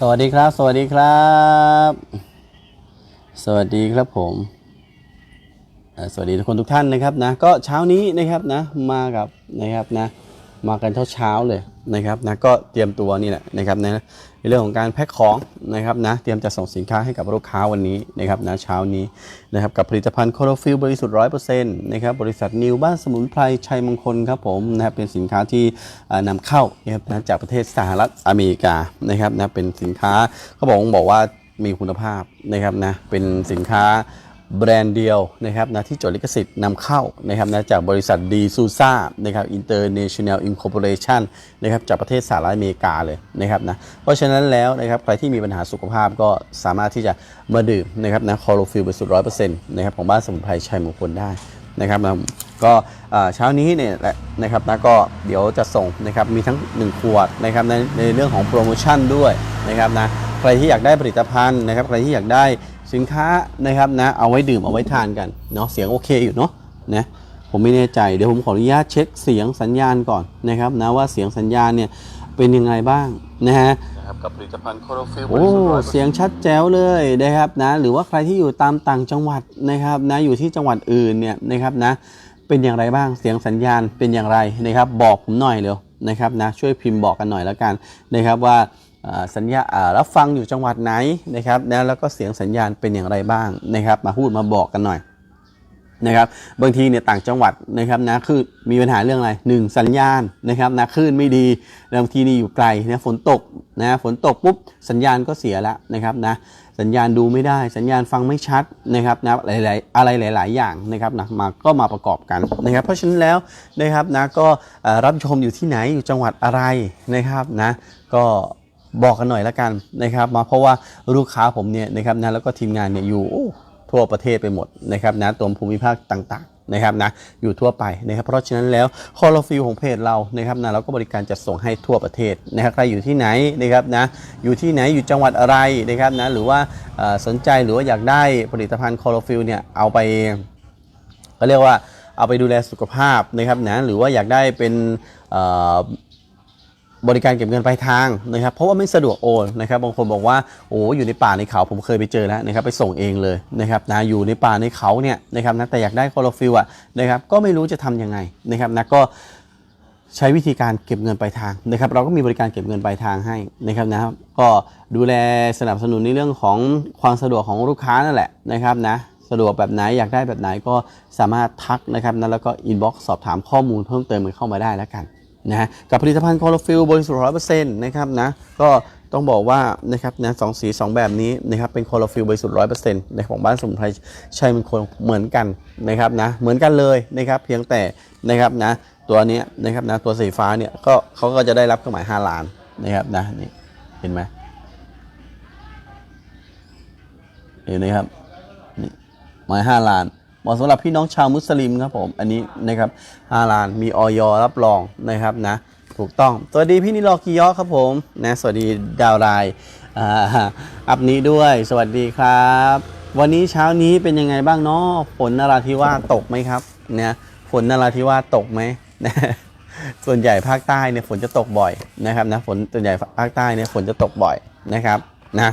สวัสดีครับ สวัสดีครับ สวัสดีครับผม สวัสดีทุกคนทุกท่านนะครับนะ ก็เช้านี้นะครับนะ มากับนะครับนะ มากันเช้าเช้าเลยนะครับนะ ก็เตรียมตัวนี่แหละนะครับนะ เรื่องของการแพ็คของนะครับนะเตรียมจะส่งสินค้าให้กับลูกค้าวันนี้นะครับนะเช้านี้นะครับกับผลิตภัณฑ์โคโรฟิลบริสุทธิ์ร้อยเปอร์เซ็นต์นะครับบริษัทนิวบ้านสมุนไพรชัยมงคลครับผมนะครับเป็นสินค้าที่เอ่อนำเข้านะครับนะจากประเทศสหรัฐอเมริกานะครับนะเป็นสินค้าเขาบอกบอกว่ามีคุณภาพนะครับนะเป็นสินค้า แบรนด์เดียวนะครับนะที่จดลิขสิทธิ์นำเข้านะครับนะจากบริษัทดีซูซ่านะครับ International Incorporation นะครับจากประเทศสหรัฐอเมริกาเลยนะครับนะเพราะฉะนั้นแล้วนะครับใครที่มีปัญหาสุขภาพก็สามารถที่จะมาดื่มนะครับนะคอโรฟิลบริสุทธิ์ร้อยเปอร์เซ็นต์นะครับของบ้านสมุนไพรชัยมงคลได้นะครับนะก็เอ่อเช้านี้เนี่ยแหละนะครับนะก็เดี๋ยวจะส่งนะครับมีทั้ง 1 ขวดนะครับในในเรื่องของโปรโมชั่นด้วยนะครับนะใครที่อยากได้ผลิตภัณฑ์นะครับใครที่อยากได้ สินค้านะครับนะเอาไว้ดื่มเอาไว้ทานกันเนาะเสียงโอเคอยู่เนาะนะผมไม่แน่ใจเดี๋ยวผมขออนุญาตเช็คเสียงสัญญาณก่อนนะครับนะว่าเสียงสัญญาณเนี่ยเป็นยังไงบ้างนะฮะนะครับกับผลิตภัณฑ์โคโรฟิลโอ้เสียงชัดแจ๋วเลยนะครับนะหรือว่าใครที่อยู่ตามต่างจังหวัดนะครับนะอยู่ที่จังหวัดอื่นเนี่ยนะครับนะเป็นอย่างไรบ้างเสียงสัญญาณเป็นอย่างไรนะครับ บอกผมหน่อยเร็วนะครับนะช่วยพิมพ์บอกกันหน่อยแล้วกันนะครับว่าอ่า สัญญารับฟังอยู่จังหวัดไหนนะครับแล้วก็เสียงสัญญาณเป็นอย่างไรบ้างนะครับ มาพูดมาบอกกันหน่อยนะครับบางทีเนี่ยต่างจังหวัดนะครับนะคือมีปัญหาเรื่องอะไรหนึ่งสัญญาณนะครับนะคลื่นไม่ดีบางทีนี่อยู่ไกลนะฝนตกนะฝนตกปุ๊บสัญญาณก็เสียแล้วนะครับนะสัญญาณดูไม่ได้สัญญาณฟังไม่ชัดนะครับนะหลายๆอะไรหลาย ๆ อย่างนะครับนะมาก็มาประกอบกันนะครับ เพราะฉะนั้นแล้วนะครับนะก็รับชมอยู่ที่ไหนอยู่จังหวัดอะไรนะครับนะก็ บอกกันหน่อยละกันนะครับมาเพราะว่าลูกค้าผมเนี่ยนะครับนะแล้วก็ทีมงานเนี่ยอยู่ทั่วประเทศไปหมดนะครับนะตัวภูมิภาคต่างๆนะครับนะอยู่ทั่วไปนะครับ เพราะฉะนั้นแล้วคอร์ฟิลของเพจเรานะครับนะเราก็บริการจัดส่งให้ทั่วประเทศนะครับใครอยู่ที่ไหนนะครับนะอยู่ที่ไหนอยู่จังหวัดอะไรนะครับนะหรือว่าสนใจหรือว่าอยากได้ผลิตภัณฑ์คอร์ฟิลเนี่ยเอาไปก็เรียกว่าเอาไปดูแลสุขภาพนะครับนะหรือว่าอยากได้เป็น บริการเก็บเงินปลายทางนะครับเพราะว่าไม่สะดวกโอนนะครับบางคนบอกว่าโอ้อยู่ในป่าในเขาผมเคยไปเจอแล้วนะครับไปส่งเองเลยนะครับนะอยู่ในป่าในเขาเนี่ยนะครับนะแต่อยากได้คลอโรฟิลอะนะครับก็ไม่รู้จะทำยังไงนะครับนะก็ใช้วิธีการเก็บเงินปลายทางนะครับ เราก็มีบริการเก็บเงินปลายทางให้นะครับนะครับ ก็ดูแลสนับสนุนในเรื่องของความสะดวกของลูกค้านั่นแหละนะครับนะสะดวกแบบไหนอยากได้แบบไหนก็สามารถทักนะครับนะแล้วก็อินบ็อกซ์สอบถามข้อมูลเพิ่มเติมเข้ามาได้แล้วกัน นะฮะกับผลิตภัณฑ์คอร์ฟิลบริสุทธิ์ร้อยเปอร์เซ็นต์นะครับนะก็ต้องบอกว่านะครับนะสองสีสองแบบนี้นะครับเป็นคอร์ฟิลบริสุทธิ์ร้อยเปอร์เซ็นต์ในของบ้านสมุนไพรใช่มันคนเหมือนกันนะครับนะเหมือนกันเลยนะครับเพียงแต่นะครับนะตัวนี้นะครับนะตัวสีฟ้าเนี่ยก็เขาก็จะได้รับเครื่องหมาย5ล้านนะครับนะนี่เห็นไหมเห็นไหมครับนี่หมาย5ล้าน มาะสำหรับพี่น้องชาวมุสลิมครับผม อันนี้นะครับ5ล้านมีออยรับรองนะครับนะ ถูกต้อง สวัสดีพี่นิโรกิยอครับผมนะสวัสดีดาวรายอัพนี้ด้วย สวัสดีครับ วันนี้เช้านี้เป็นยังไงบ้างเนาะฝนนราธิวาสตกไหมครับเนี่ยฝนนราธิวาสตกไหมนะส่วนใหญ่ภาคใต้เนี่ยฝนจะตกบ่อยนะครับนะฝนส่วนใหญ่ภาคใต้เนี่ยฝนจะตกบ่อยนะครับนะ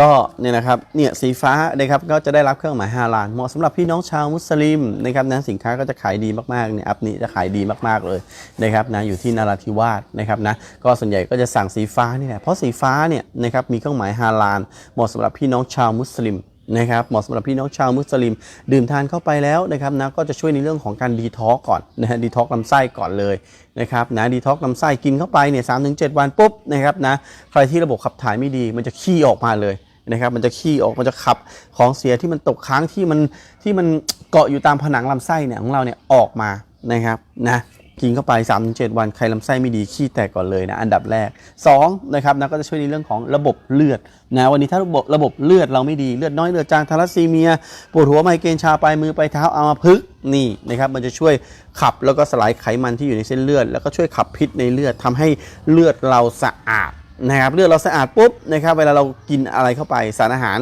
ก็เนี่ยนะครับเนี่ยสีฟ้านะครับก็จะได้รับเครื่องหมายฮาลาลเหมาะสำหรับพี่น้องชาวมุสลิมนะครับนะสินค้าก็จะขายดีมากๆเนี่ยอัพนี้จะขายดีมากๆเลยนะครับนะอยู่ที่นาราธิวาสนะครับนะก็ส่วนใหญ่ก็จะสั่งสีฟ้านี่แหละเพราะสีฟ้าเนี่ยนะครับมีเครื่องหมายฮาลาลเหมาะสำหรับพี่น้องชาวมุสลิม นะครับเหมาะสำหรับพี่น้องชาวมุสลิม ดื่มทานเข้าไปแล้วนะครับนะก็จะช่วยในเรื่องของการดีท็อกก่อนนะฮะดีท็อกลำไส้ก่อนเลยนะครับนะดีท็อกลำไส้กินเข้าไปเนี่ยสามถึงเจ็ดวันปุ๊บนะครับนะใครที่ระบบขับถ่ายไม่ดี มันจะขี้ออกมาเลยนะครับมันจะขี้ออกมันจะขับของเสียที่มันตกค้างที่มันที่มันเกาะอยู่ตามผนังลำไส้เนี่ยของเราเนี่ยออกมานะครับนะ กินเข้าไป 3-7 วันใครลำไส้ไม่ดีขี้แตกก่อนเลยนะอันดับแรก2นะครับนะก็จะช่วยในเรื่องของระบบเลือดนะวันนี้ถ้าระบบระบบเลือดเราไม่ดีเลือดน้อยเลือดจางทารัสซีเมีย ปวดหัวไมเกรนชาปลายมือปลายเท้าเอามาพึกนี่นะครับมันจะช่วยขับแล้วก็สลายไขมันที่อยู่ในเส้นเลือด แล้วก็ช่วยขับพิษในเลือดทำให้เลือดเราสะอาดนะครับเลือดเราสะอาดปุ๊บนะครับเวลาเรากินอะไรเข้าไปสารอาหาร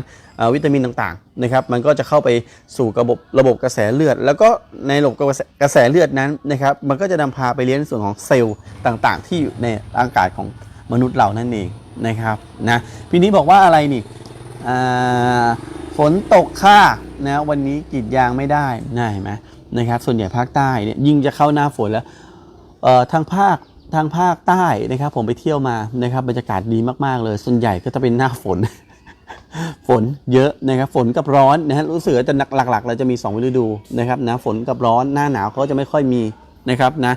วิตามินต่างๆนะครับมันก็จะเข้าไปสู่ระบบระบบกระแสเลือด แล้วก็ในระบบกระแสะเลือดนั้นนะครับมันก็จะนำพาไปเลี้ยงในส่วนของเซลล์ต่างๆ ที่อยู่ในร่างกายของมนุษย์เรานั่นเองนะครับนะพี่นี้บอกว่าอะไรนี่ฝนตกค่ะนะวันนี้กรีดยางไม่ได้นะเห็นไหมนะครับส่วนใหญ่ภาคใต้เนี่ยยิ่งจะเข้าหน้าฝนแล้วทางภาคทางภาคใต้นะครับผมไปเที่ยวมานะครับบรรยากาศดีมากๆเลย ส่วนใหญ่ก็จะเป็นหน้าฝน ฝนเยอะนะครับฝนกับร้อนนะฮะรู้สึกว่าจะหลักๆเราจะมี2ฤดูนะครับนะฝนกับร้อนหน้าหนาวเขาจะไม่ค่อยมีนะครับนะ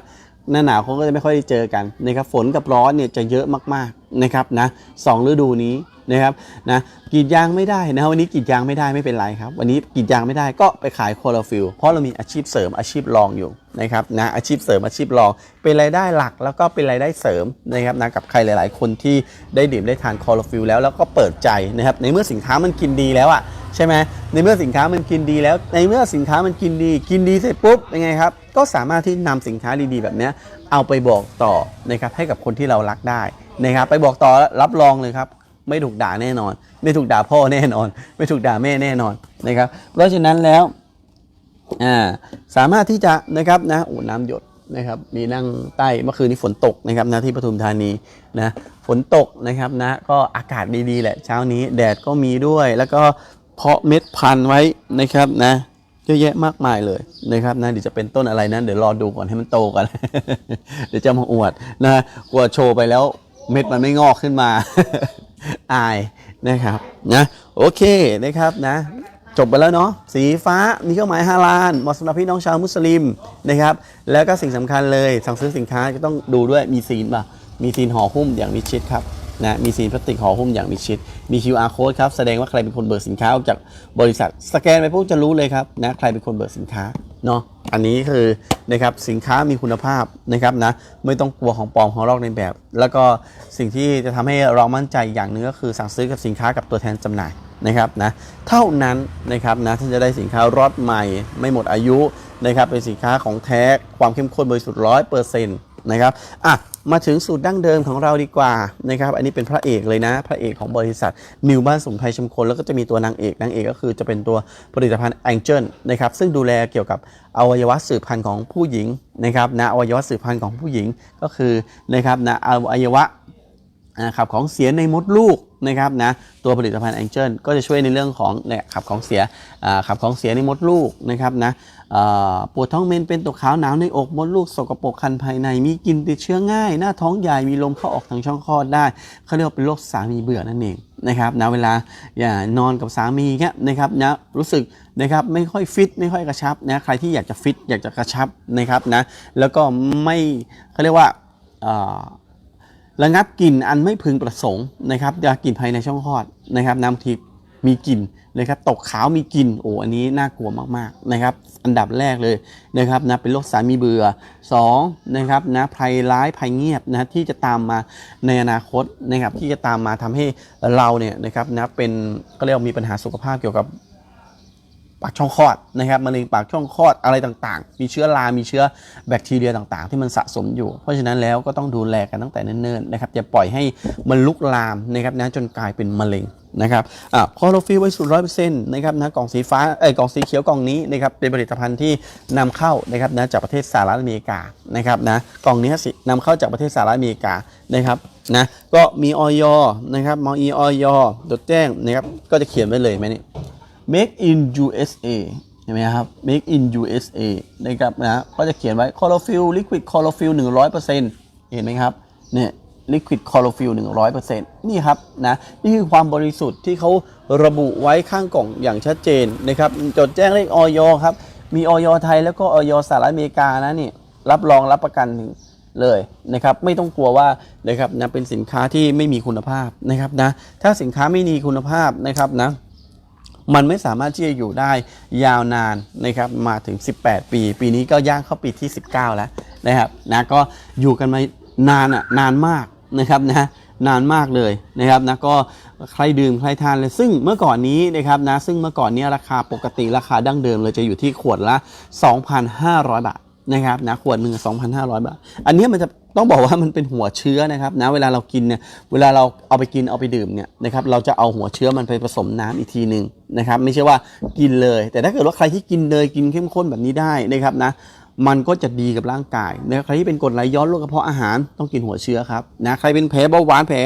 หน้าหนาวเขาก็จะไม่ค่อยได้เจอกันนะครับฝนกับร้อนเนี่ยจะเยอะมากๆนะครับนะสองฤดูนี้ นะครับนะกรีดยางไม่ได้นะวันนี้กรีดยางไม่ได้ไม่เป็นไรครับ วันนี้กรีดยางไม่ได้ก็ไปขายโคลอฟิลเพราะเรามีอาชีพเสริมอาชีพรองอยู่นะครับนะอาชีพเสริมอาชีพรองเป็นรายได้หลักแล้วก็เป็นรายได้เสริมนะครับนะกับใครหลาย ๆ คนที่ได้ดื่มได้ทานคอลฟิลแล้วแล้วก็เปิดใจนะครับในเมื่อสินค้ามันกินดีแล้วอะใช่ไหมในเมื่อสินค้ามันกินดีแล้ว ในเมื่อสินค้ามันกินดี กินดีเสร็จปุ๊บเป็นไงครับก็สามารถที่นำสินค้าดี ๆ แบบเนี้ยเอาไปบอกต่อนะครับให้กับคนที่เรารักได้นะครับไปบอกต่อรับรองเลยครับ ไม่ถูกด่าแน่นอน ไม่ถูกด่าพ่อแน่นอน ไม่ถูกด่าแม่แน่นอนนะครับ เพราะฉะนั้นแล้วอ่าสามารถที่จะนะครับนะโอ้น้ำหยดนะครับมีนั่งใต้เมื่อคืนนี้ฝนตกนะครับนะที่ปทุมธานีนะฝนตกนะครับนะก็อากาศดีๆแหละเช้านี้แดดก็มีด้วย แล้วก็เพาะเม็ดพันธุ์ไว้นะครับนะเยอะแยะมากมายเลยนะครับนะเดี๋ยวจะเป็นต้นอะไรนั้นเดี๋ยวรอดูก่อนให้มันโตก่อนเดี๋ยวจะมาอวดนะกลัวโชว์ไปแล้วเม็ดมันไม่งอกขึ้นมา อายนะครับนะโอเคนะครับนะจบไปแล้วเนาะสีฟ้ามีเครื่องหมายฮาลาลเหมาะสำหรับพี่น้องชาวมุสลิมนะครับ แล้วก็สิ่งสำคัญเลยสั่งซื้อสินค้าจะต้องดูด้วยมีซีนป่ะมีซีนห่อหุ้มอย่างมิชิดครับ นะมีซีนพลาสติกห่อหุ้มอย่างมิดชิด มี QR code ครับ แสดงว่าใครเป็นคนเบิกสินค้าออกจากบริษัท สแกนไปปุ๊บจะรู้เลยครับนะใครเป็นคนเบิกสินค้าเนาะอันนี้คือนะครับสินค้ามีคุณภาพนะครับนะไม่ต้องกลัวของปลอมของลอกในแบบ แล้วก็สิ่งที่จะทำให้เรามั่นใจอย่างหนึงก็คือสั่งซื้อกับสินค้ากับตัวแทนจำหน่ายนะครับนะเท่านั้นนะครับนะที่จะได้สินค้ารอดใหม่ ไม่หมดอายุนะครับเป็นสินค้าของแท้ความเข้มข้นบริสุทธิ์ร้อยเปอร์เซ็นต์นะครับอะ มาถึงสูตรดั้งเดิมของเราดีกว่านะครับ อันนี้เป็นพระเอกเลยนะ พระเอกของบริษัทนิวบ้านสมุนไพรชมคนแล้วก็จะมีตัวนางเอกนางเอกก็คือจะเป็นตัวผลิตภัณฑ์แองเจิลนะครับซึ่งดูแลเกี่ยวกับอวัยวะสืบพันธุ์ของผู้หญิงนะครับนะอวัยวะสืบพันธุ์ของผู้หญิงก็คือนะครับนะอวัยวะอ่าขับของเสียในมดลูกนะครับนะตัวผลิตภัณฑ์แองเจิลก็จะช่วยในเรื่องของเนี่ยขับของเสียอ่าขับของเสียในมดลูกนะครับนะ ปวดท้องเมนเป็นตกขาวหนาวในอกมดลูกสกปรกคันภายใน มีกลินติดเชื้อง่าย หน้าท้องใหญ่มีลมเข้าออกทางช่องคลอดได้เขาเรียกว่าเป็นโรคสามีเบื่อนั่นเองนะครับนะเวลาอย่านอนกับสามีเงี้ยนะครับนะรู้สึกนะครับไม่ค่อยฟิตไม่ค่อยกระชับนะใครที่อยากจะฟิตอยากจะกระชับนะครับนะแล้วก็ไม่เขาเรียกว่าระงับกลิ่นอันไม่พึงประสงค์นะครับยากลิ่นภายในช่องคลอดนะครับน้ำทิพย์ มีกลิ่นนะครับตกขาวมีกลิ่นโอ้อันนี้น่ากลัวมากๆนะครับ อันดับแรกเลยนะครับนะเป็นโรคสามีเบื่อสองนะครับนะภัยร้ายภัยเงียบนะที่จะตามมาในอนาคตนะครับที่จะตามมาทำให้เราเนี่ยนะครับนะเป็นก็เรียกมีปัญหาสุขภาพเกี่ยวกับปากช่องคลอดนะครับมะเร็งปากช่องคลอดอะไรต่างๆ มีเชื้อรา มีเชื้อแบคทีเรียต่างๆ ที่มันสะสมอยู่ เพราะฉะนั้นแล้วก็ต้องดูแลกันตั้งแต่เนิ่นๆนะครับอย่าปล่อยให้มันลุกลามนะครับนะจนกลายเป็นมะเร็ง นะครับอ่าคอโรฟิลไว้สูตรร้อยเปอร์เซ็นต์นะครับนะกล่องสีฟ้าเอ้ยกล่องสีเขียวกล่องนี้นะครับเป็นผลิตภัณฑ์ที่นำเข้านะครับนะจากประเทศสหรัฐอเมริกานะครับนะกล่องนี้สินำเข้าจากประเทศสหรัฐอเมริกานะครับนะก็มีออยนะครับมอีออยจดแจ้งนะครับก็จะเขียนไว้เลยไหมนี่ Make in USA เห็นไหมครับ Make in USA นะครับนะก็จะเขียนไว้ Chlorophyll Liquid Chlorophyll 100%เห็นไหมครับเนี่ย Liquid Chlorophyll 100%นี่ครับนะนี่คือความบริสุทธิ์ที่เขาระบุไว้ข้างกล่องอย่างชัดเจนนะครับจดแจ้งเลขออยครับ มีออยไทยแล้วก็ออยสหรัฐอเมริกานะนี่รับรองรับประกันถึงเลยนะครับไม่ต้องกลัวว่านะครับนะเป็นสินค้าที่ไม่มีคุณภาพนะครับนะถ้าสินค้าไม่มีคุณภาพนะครับนะมันไม่สามารถที่จะอยู่ได้ยาวนานนะครับมาถึง 18 ปี ปีนี้ก็ย่างเข้าปีที่ 19 แล้วนะครับนะก็อยู่กันมานานอะนานมาก นะครับนะนานมากเลยนะครับนะก็ใครดื่มใครทานเลยซึ่งเมื่อก่อนนี้นะครับนะซึ่งเมื่อก่อนนี้ราคาปกติราคาดั้งเดิมเลยจะอยู่ที่ขวดละ 2,500 บาทนะครับนะขวดหนึ่ง2,500 บาท อันนี้มันจะต้องบอกว่ามันเป็นหัวเชื้อนะครับนะเวลาเรากินเนี่ยเวลาเราเอาไปกินเอาไปดื่มเนี่ยนะครับเราจะเอาหัวเชื้อมันไปผสมน้ำอีกทีหนึ่งนะครับไม่ใช่ว่ากินเลย แต่ถ้าเกิดว่าใครที่กินเลยกินเข้มข้นแบบนี้ได้นะครับนะ มันก็จะดีกับร่างกายนะใครที่เป็นกรดไหลย้อนโรคกระเพาะอาหารต้องกินหัวเชื้อครับนะใครเป็นแผลเบาหวานแผล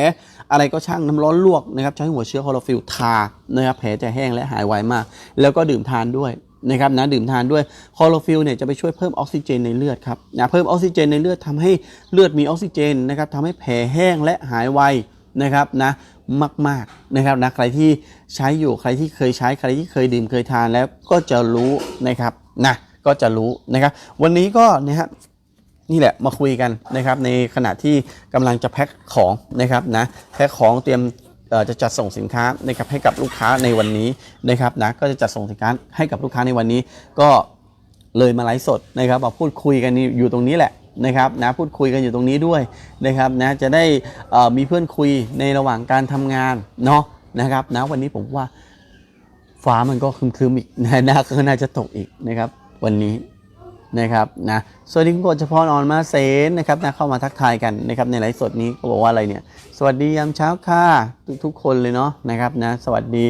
อะไรก็ช่างน้ำร้อนลวกนะครับใช้หัวเชื้อคลอโรฟิลทานะครับแผลจะแห้งและหายไวมาก แล้วก็ดื่มทานด้วยนะครับนะดื่มทานด้วยคลอโรฟิลเนี่ยจะไปช่วยเพิ่มออกซิเจนในเลือดครับนะเพิ่มออกซิเจนในเลือดทำให้เลือดมีออกซิเจนนะครับทำให้แผลแห้งและหายไวนะครับนะมากๆนะครับนะใครที่ใช้อยู่ใครที่เคยใช้ใครที่เคยดื่มเคยทานแล้วก็จะรู้นะครับนะ ก็จะรู้นะครับ วันนี้ก็นะฮะนี่แหละมาคุยกันนะครับ ในขณะที่กำลังจะแพ็คของนะครับนะแพ็คของเตรียมจะจัดส่งสินค้านะครับให้กับลูกค้าในวันนี้นะครับนะก็จะจัดส่งสินค้าให้กับลูกค้าในวันนี้ ก็เลยมาไลฟ์สดนะครับมาพูดคุยกันอยู่ตรงนี้แหละนะครับนะพูดคุยกันอยู่ตรงนี้ด้วยนะครับนะจะได้มีเพื่อนคุยในระหว่างการทำงานเนาะนะครับนะวันนี้ผมว่าฟ้ามันก็คึมๆอีกนะน่าก็น่าจะตกอีกนะครับ วันนี้นะครับนะสวัสดีคุณกฎเฉพาะนอนมาเซนนะครับนะเข้ามาทักทายกันนะครับในไลฟ์สดนี้ก็บอกว่าอะไรเนี่ย สวัสดียามเช้าค่ะทุกทุกคนเลยเนาะนะครับนะสวัสดี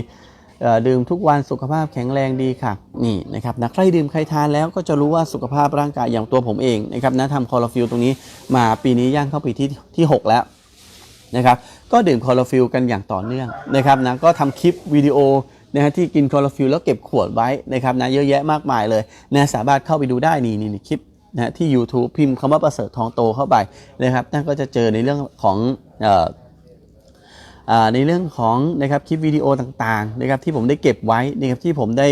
ดื่มทุกวันสุขภาพแข็งแรงดีค่ะ นี่นะครับนะใครดื่มใครทานแล้วก็จะรู้ว่าสุขภาพร่างกายอย่างตัวผมเองนะครับนะทำคอร์ฟิลตรงนี้มาปีนี้ย่างเข้าปีที่ที่หกแล้วนะครับก็ดื่มคอโรฟิลกันอย่างต่อเนื่องนะครับนะก็ทำคลิปวิดีโอ นะฮะที่กินคลอโรฟิลแล้วเก็บขวดไว้นะครับนะเยอะแยะมากมายเลยนะสามารถเข้าไปดูได้นี่นี่นี่คลิปนะที่ YouTube พิมพ์คำว่าประเสริฐทองโตเข้าไปนะครับนั่นก็จะเจอในเรื่องของเอ่อในเรื่องของนะครับคลิปวิดีโอต่างๆนะครับที่ผมได้เก็บไว้นะครับที่ผมได้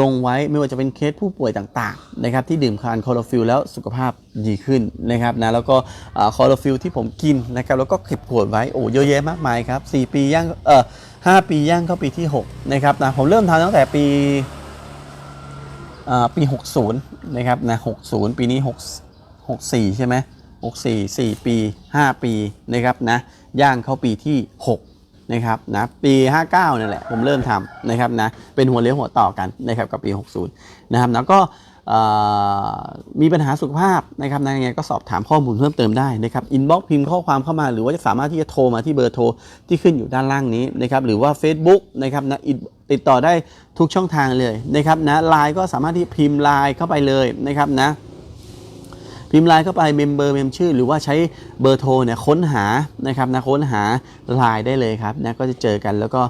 ลงไว้ไม่ว่าจะเป็นเคสผู้ป่วยต่างๆนะครับที่ดื่มคานคลอโรฟิลแล้วสุขภาพดีขึ้นนะครับนะแล้วก็คลอโรฟิลที่ผมกินนะครับแล้วก็เก็บขวดไว้โอ้เยอะแยะมากมายครับ 4 ปีย่างเอ่อ 5 ปีย่างเข้าปีที่6นะครับนะผมเริ่มทำตั้งแต่ปีอ่าปี 60นะครับนะ60 ปีนี้ 6 64 ใช่ไหม64 4 ปี 5 ปีนะครับนะย่างเข้าปีที่ 6 นะครับนะปี 59 นั่นแหละ ผมเริ่มทำนะครับนะเป็นหัวเลี้ยวหัวต่อกันนะครับกับปี 60 นะครับแล้วก็ มีปัญหาสุขภาพนะครับนยังไงก็สอบถามข้อมูลเพิ่มเติมได้นะครับอินบ็อกซ์พิมพ์ข้อความเข้ามา หรือว่าจะสามารถที่จะโทรมาที่เบอร์โทรที่ขึ้นอยู่ด้านล่างนี้นะครับหรือว่า Facebook นะครับนะติดต่อได้ทุกช่องทางเลยนะครับนะไลน์ก็สามารถที่พิมพ์ไลน์เข้าไปเลยนะครับนะพิมพ์ไลน์เข้าไปเมมเบอร์เมมชื่อ หรือว่าใช้เบอร์โทรเนี่ยค้นหานะครับนะค้นหาไลน์ได้เลยครับนะก็จะเจอกันแล้วก็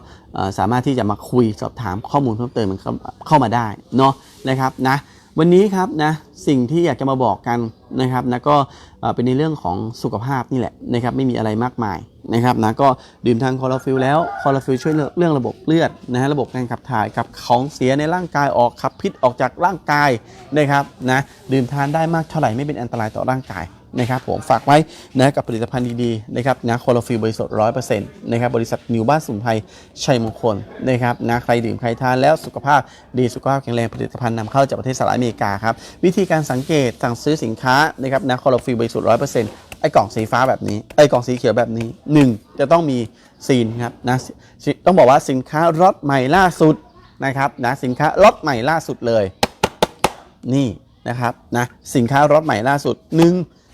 สามารถที่จะมาคุยสอบถามข้อมูลเพิ่มเติมมันเข้ามาได้เนาะนะครับนะ วันนี้ครับนะสิ่งที่อยากจะมาบอกกันนะครับนะก็เป็นในเรื่องของสุขภาพนี่แหละนะครับไม่มีอะไรมากมายนะครับนะก็ดื่มทางคอร์ฟิลแล้วคอร์ฟิลช่วยเรื่องระบบเลือดนะฮะระบบการขับถ่ายกับของเสียในร่างกายออกขับพิษออกจากร่างกายนะครับนะดื่มทานได้มากเท่าไหร่ไม่เป็นอันตรายต่อร่างกาย นะครับผมฝากไว้นะกับผลิตภัณฑ์ดีๆนะครับนะคอร์ฟิลบริสุทธิ์ร้อยเปอร์เซ็นต์นะครับบริษัทนิวบ้านสุนไพรชัยมงคลนะครับนะใครดื่มใครทานแล้วสุขภาพดีสุขภาพแข็งแรงผลิตภัณฑ์นำเข้าจากประเทศสหรัฐอเมริกาครับวิธีการสังเกตสั่งซื้อสินค้านะครับนะคอร์ฟิลบริสุทธิ์ร้อยเปอร์เซ็นต์ไอ้กล่องสีฟ้าแบบนี้ไอ้กล่องสีเขียวแบบนี้หนึ่งจะต้องมีซีนครับนะต้องบอกว่าสินค้ารถใหม่ล่าสุดนะครับนะสินค้ารถใหม่ล่าสุดเลย นี่นะครับนะสินค้ารถใหม่ล่าสุดห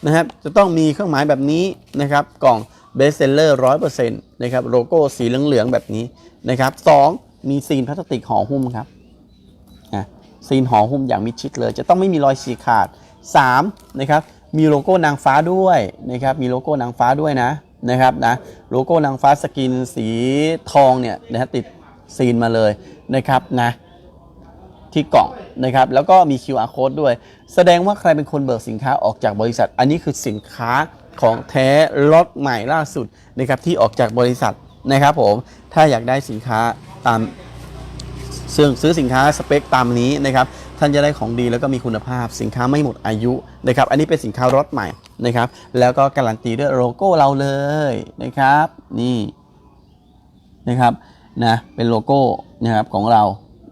นะครับ จะต้องมีเครื่องหมายแบบนี้นะครับ กล่องเบสเซลเลอร์ร้อยเปอร์เซ็นต์นะครับ โลโก้สีเหลืองๆแบบนี้นะครับสองมีซีนพลาสติกห่อหุ้มครับอะซีนห่อหุ้มอย่างมิดชิดเลย จะต้องไม่มีรอยฉีกขาด3นะครับ มีโลโก้นางฟ้าด้วยนะครับ มีโลโก้นางฟ้าด้วยนะนะครับนะ โลโก้นางฟ้าสกินสีทองเนี่ยนะติดซีนมาเลยนะครับนะ ที่กล่องนะครับแล้วก็มี QR code ด้วย แสดงว่าใครเป็นคนเบิกสินค้าออกจากบริษัท อันนี้คือสินค้าของแท้ล็อตใหม่ล่าสุดนะครับที่ออกจากบริษัทนะครับผมถ้าอยากได้สินค้าตามซึ่งซื้อสินค้าสเปคตามนี้นะครับท่านจะได้ของดีแล้วก็มีคุณภาพสินค้าไม่หมดอายุนะครับอันนี้เป็นสินค้ารถใหม่นะครับแล้วก็การันตีด้วยโลโก้เราเลยนะครับนี่นะครับนะเป็นโลโก้นะครับของเรา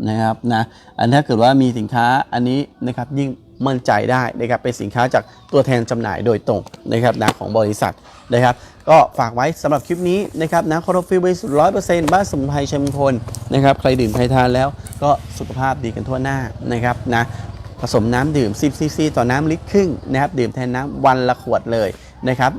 นะครับนะอันถ้าเกิดว่ามีสินค้าอันนี้นะครับยิ่งมั่นใจได้นะครับเป็นสินค้าจากตัวแทนจำหน่ายโดยตรงนะครับนะของบริษัทนะครับก็ฝากไว้สำหรับคลิปนี้นะครับนะคอร์ฟิลบริสุทธิ์ร้อยเปอร์เซ็นต์บ้านสมุนไพรชัยมงคลนะครับใครดื่มใครทานแล้วก็สุขภาพดีกันทั่วหน้านะครับนะผสมน้ำดื่ม 10ซีซีต่อน้ำลิตรครึ่งนะครับดื่มแทนน้ำวันละขวดเลยนะครับ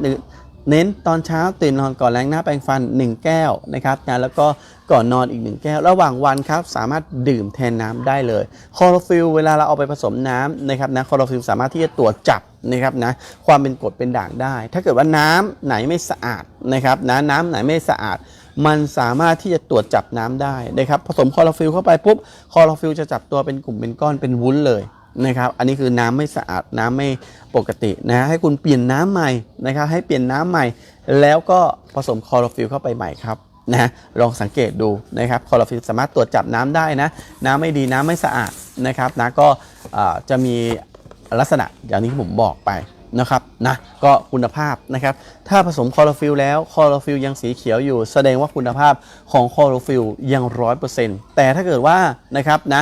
เน้นตอนเช้าตื่นนอนก่อนแรงหน้าแปรงฟัน 1 แก้วนะครับนะแล้วก็ก่อนนอนอีก 1 แก้ว ระหว่างวันครับสามารถดื่มแทนน้ำได้เลยคอโรฟิลเวลาเราเอาไปผสมน้ำนะครับนะคอโรฟิลสามารถที่จะตรวจจับนะครับนะความเป็นกรดเป็นด่างได้ ถ้าเกิดว่าน้ำไหนไม่สะอาดนะครับนะน้ำไหนไม่สะอาด มันสามารถที่จะตรวจจับน้ำได้นะครับผสมคลอโรฟิลเข้าไปปุ๊บคลอโรฟิลจะจับตัวเป็นกลุ่มเป็นก้อนเป็นวุ้นเลย นะครับ อันนี้คือน้ำไม่สะอาดน้ำไม่ปกตินะให้คุณเปลี่ยนน้ำใหม่นะครับ ให้เปลี่ยนน้ำใหม่ แล้วก็ผสมคลอโรฟิลเข้าไปใหม่ครับนะลองสังเกตดูนะครับคลอโรฟิลสามารถตรวจจับน้ำได้นะน้ำไม่ดีน้ำไม่สะอาดนะครับนะก็จะมีลักษณะอย่างที่ผมบอกไปนะครับนะก็คุณภาพนะครับ ถ้าผสมคลอโรฟิลแล้วคลอโรฟิลยังสีเขียวอยู่ แสดงว่าคุณภาพของคลอโรฟิลยังร้อยเปอร์เซ็นต์แต่ถ้าเกิดว่านะครับนะ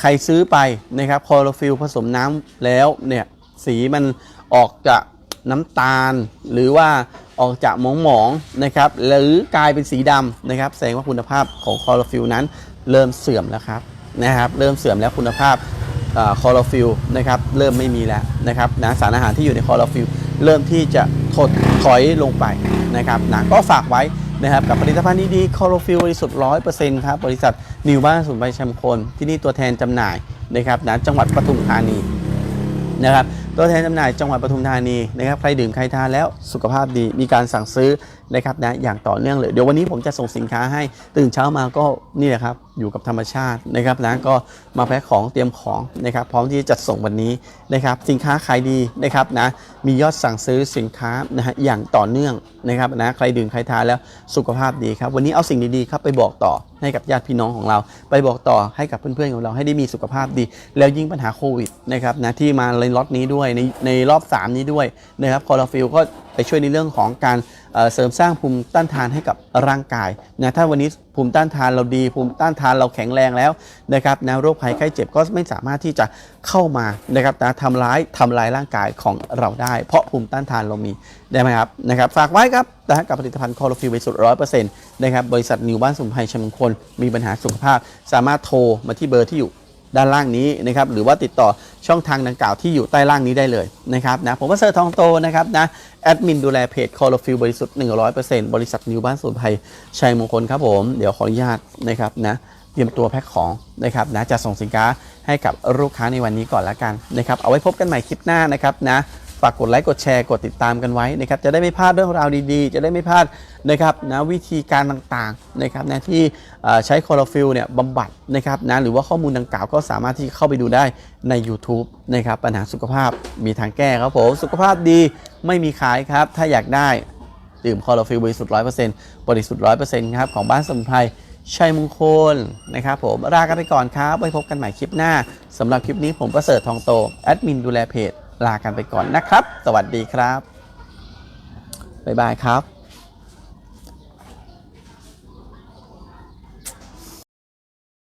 ใครซื้อไปนะครับคลอโรฟิลผสมน้ำแล้วเนี่ยสีมันออกจากน้ำตาล หรือว่าออกจากหมองๆนะครับหรือกลายเป็นสีดำนะครับ แสดงว่าคุณภาพของคลอโรฟิลนั้นเริ่มเสื่อมแล้วครับนะครับ เริ่มเสื่อมแล้วคุณภาพคลอโรฟิลนะครับเริ่มไม่มีแล้วนะครับนะสารอาหารที่อยู่ในคลอโรฟิลเริ่มที่จะถดถอยลงไปนะครับนะก็ฝากไว้ นะครับกับผลิตภัณฑ์ดีๆคอโรฟิลบริสุทธิ์ร้อยเปอร์เซ็นต์ครับบริษัทนิวบ้านสุนไปแชมคนที่นี่ตัวแทนจำหน่ายนะครับนะจังหวัดปทุมธานีนะครับตัวแทนจำหน่ายจังหวัดปทุมธานีนะครับใครดื่มใครทานแล้วสุขภาพดีมีการสั่งซื้อ นะครับนะอย่างต่อเนื่องเลย เดี๋ยววันนี้ผมจะส่งสินค้าให้ตื่นเช้ามาก็นี่แหละครับอยู่กับธรรมชาตินะครับนะก็มาแพ็คของเตรียมของนะครับ พร้อมที่จะจัดส่งวันนี้นะครับ สินค้าขายดีนะครับนะมียอดสั่งซื้อสินค้านะฮะอย่างต่อเนื่องนะครับนะใครดื่มใครทานแล้วสุขภาพดีครับ วันนี้เอาสิ่งดีๆครับไปบอกต่อให้กับญาติพี่น้องของเรา ไปบอกต่อให้กับเพื่อนๆของเราให้ได้มีสุขภาพดี แล้วยิ่งปัญหาโควิดนะครับนะที่มาในล็อตนี้ด้วยในในรอบ 3 นี้ด้วยนะครับคอร์ฟิลก็ไปช่วยในเรื่องของการเสริมสร้างภูมิต้านทานให้กับร่างกายนะถ้าวันนี้ภูมิต้านทานเราดี ภูมิต้านทานเราแข็งแรงแล้วนะครับนะโรคภัยไข้เจ็บก็ไม่สามารถที่จะเข้ามานะครับนะทำร้ายทำลายร่างกายของเราได้ เพราะภูมิต้านทานเรามีได้ไหมครับนะครับฝากไว้ครับนะฮะกับผลิตภัณฑ์คอร์ฟิลบริสุทธิ์ร้อยเปอร์เซ็นต์นะครับบริษัทนิวบ้านสมุนไพรชมงคลมีปัญหาสุขภาพ สามารถโทรมาที่เบอร์ที่อยู่ ด้านล่างนี้นะครับหรือว่าติดต่อช่องทางดังกล่าวที่อยู่ใต้ล่างนี้ได้เลยนะครับนะผมว่าเซอร์ทองโตนะครับนะแอดมินดูแลเพจคอร์ฟิลบริสุทธิ์100%บริษัทนิวบ้านสุนไพรชัยมงคลครับผมเดี๋ยวขออนุญาตนะครับนะเตรียมตัวแพ็คของนะครับนะจะส่งสินค้าให้กับลูกค้าในวันนี้ก่อนละกันนะครับเอาไว้พบกันใหม่คลิปหน้านะครับนะ ฝากกดไลค์กดแชร์กดติดตามกันไว้นะครับจะได้ไม่พลาดเรื่องราวดีๆ จะได้ไม่พลาดนะครับนะวิธีการต่างๆนะครับนะที่เอ่อใช้คอโรฟิลเนี่ยบำบัดนะครับนะหรือว่าข้อมูลดังกล่าวก็สามารถที่เข้าไปดูได้ใน YouTube นะครับปัญหาสุขภาพมีทางแก้ครับผมสุขภาพดีไม่มีขายครับ ถ้าอยากได้ดื่มคลอโรฟิลบริสุทธิ์100%บริสุทธิ์100%ครับของบ้านสมุนไพรชัยมงคลนะครับผมลากันไปก่อนครับไว้พบกันใหม่คลิปหน้าสำหรับคลิปนี้ผมประเสริฐทองโต แอดมินดูแลเพจ ลากันไปก่อนนะครับ สวัสดีครับ บ๊ายบายครับ